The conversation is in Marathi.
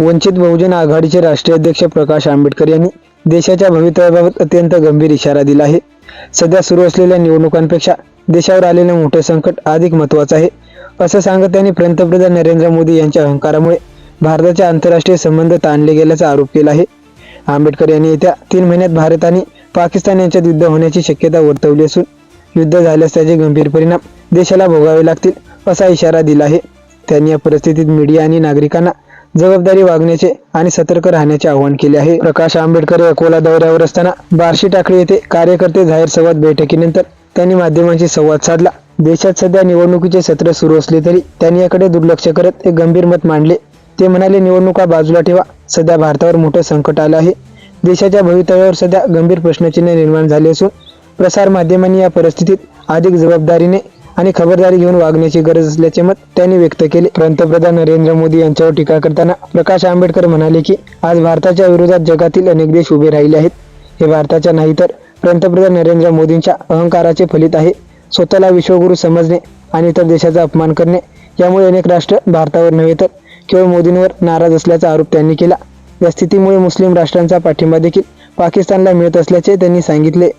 वंचित बहुजन आघाडीचे राष्ट्रीय अध्यक्ष प्रकाश आंबेडकर यांनी देशाच्या भवितव्याबाबत अत्यंत गंभीर इशारा दिला आहे. सध्या सुरू असलेल्या निवडणुकांपेक्षा देशावर आलेलं मोठं संकट अधिक महत्त्वाचं आहे. असं सांगत त्यांनी पंतप्रधान नरेंद्र मोदी यांच्या अहंकारामुळे भारताचे आंतरराष्ट्रीय संबंध ताणले गेल्याचा आरोप केला आहे. आंबेडकर यांनी येत्या तीन महिन्यात भारत आणि पाकिस्तान यांच्यात युद्ध होण्याची शक्यता वर्तवली असून युद्ध झाल्यास त्याचे गंभीर परिणाम देशाला भोगावे लागतील असा इशारा दिला आहे. त्यांनी या परिस्थितीत मीडिया आणि नागरिकांना जबाबदारी वागण्याचे आणि सतर्क राहण्याचे आवाहन केले आहे. प्रकाश आंबेडकर अकोला दौऱ्यावर असताना बार्शी टाकळी येथे कार्यकर्ते जाहीर संवाद बैठकीनंतर त्यांनी माध्यमांशी संवाद साधला. देशात सध्या निवडणुकीचे सत्र सुरू असले तरी त्यांनी याकडे दुर्लक्ष करत एक गंभीर मत मांडले. ते म्हणाले निवडणुका बाजूला ठेवा. सध्या भारतावर मोठं संकट आलं आहे. देशाच्या भवितव्यावर सध्या गंभीर प्रश्नचिन्ह निर्माण झाले असून प्रसार माध्यमांनी या परिस्थितीत अधिक जबाबदारीने आणि खबरदारी घेऊन वागण्याची गरज असल्याचे मत त्यांनी व्यक्त केले. पंतप्रधान नरेंद्र मोदी यांच्यावर टीका करताना प्रकाश आंबेडकर म्हणाले की आज भारताच्या विरोधात जगातील अनेक देश उभे राहिले आहेत. हे भारताच्या नाही तर पंतप्रधान नरेंद्र मोदींच्या अहंकाराचे फलित आहे. स्वतःला विश्वगुरू समजणे आणि इतर देशाचा अपमान करणे यामुळे अनेक राष्ट्र भारतावर नव्हे तर केवळ मोदींवर नाराज असल्याचा आरोप त्यांनी केला. या स्थितीमुळे मुस्लिम राष्ट्रांचा पाठिंबा देखील पाकिस्तानला मिळत असल्याचे त्यांनी सांगितले.